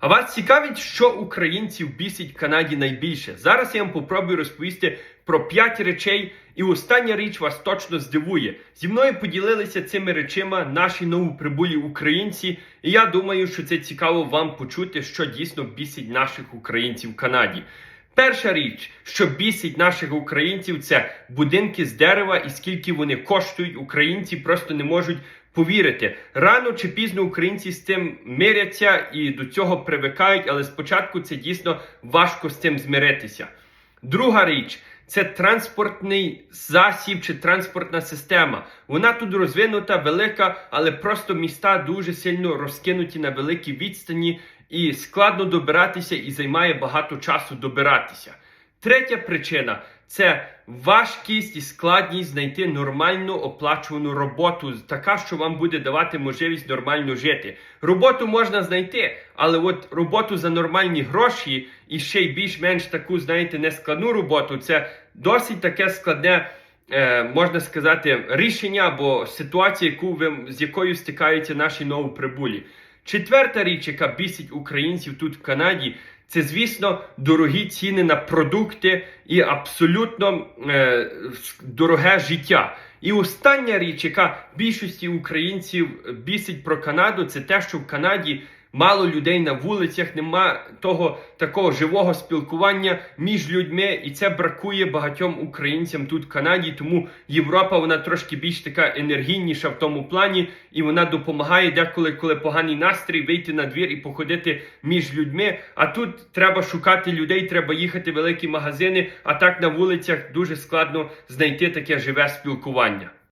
А вас цікавить, що українців бісить в Канаді найбільше? Зараз я вам попробую розповісти про 5 речей, і остання річ вас точно здивує. Зі мною поділилися цими речима наші новоприбулі українці, і я думаю, що це цікаво вам почути, що дійсно бісить наших українців в Канаді. Перша річ, що бісить наших українців, це будинки з дерева і скільки вони коштують. Українці просто не можуть повірити. Рано чи пізно українці з цим миряться і до цього привикають, але спочатку це дійсно важко з цим змиритися. Друга річ це транспортний засіб чи транспортна система. Вона тут розвинута, велика, але просто міста дуже сильно розкинуті на великій відстані і складно добиратися і займає багато часу добиратися. Третя причина це важкість і складність знайти нормальну оплачувану роботу, така, що вам буде давати можливість нормально жити. Роботу можна знайти, але от роботу за нормальні гроші і ще й більш-менш таку, знаєте, нескладну роботу, це досить таке складне. Е, можна сказати, рішення або ситуація, яку ви з якою стикаються наші новоприбулі. Четверта річ, яка бісить українців тут в Канаді, це, звісно, дорогі ціни на продукти і абсолютно е, дороге життя. І остання річ, яка більшості українців бісить про Канаду, це те, що в Канаді мало людей на вулицях, нема того такого живого спілкування між людьми, і це бракує багатьом українцям тут в Канаді. Тому Європа вона трошки більш така енергійніша в тому плані, і вона допомагає деколи, коли поганий настрій, вийти на двір і походити між людьми. А тут треба шукати людей, треба їхати в великі магазини. А так на вулицях дуже складно знайти таке живе спілкування.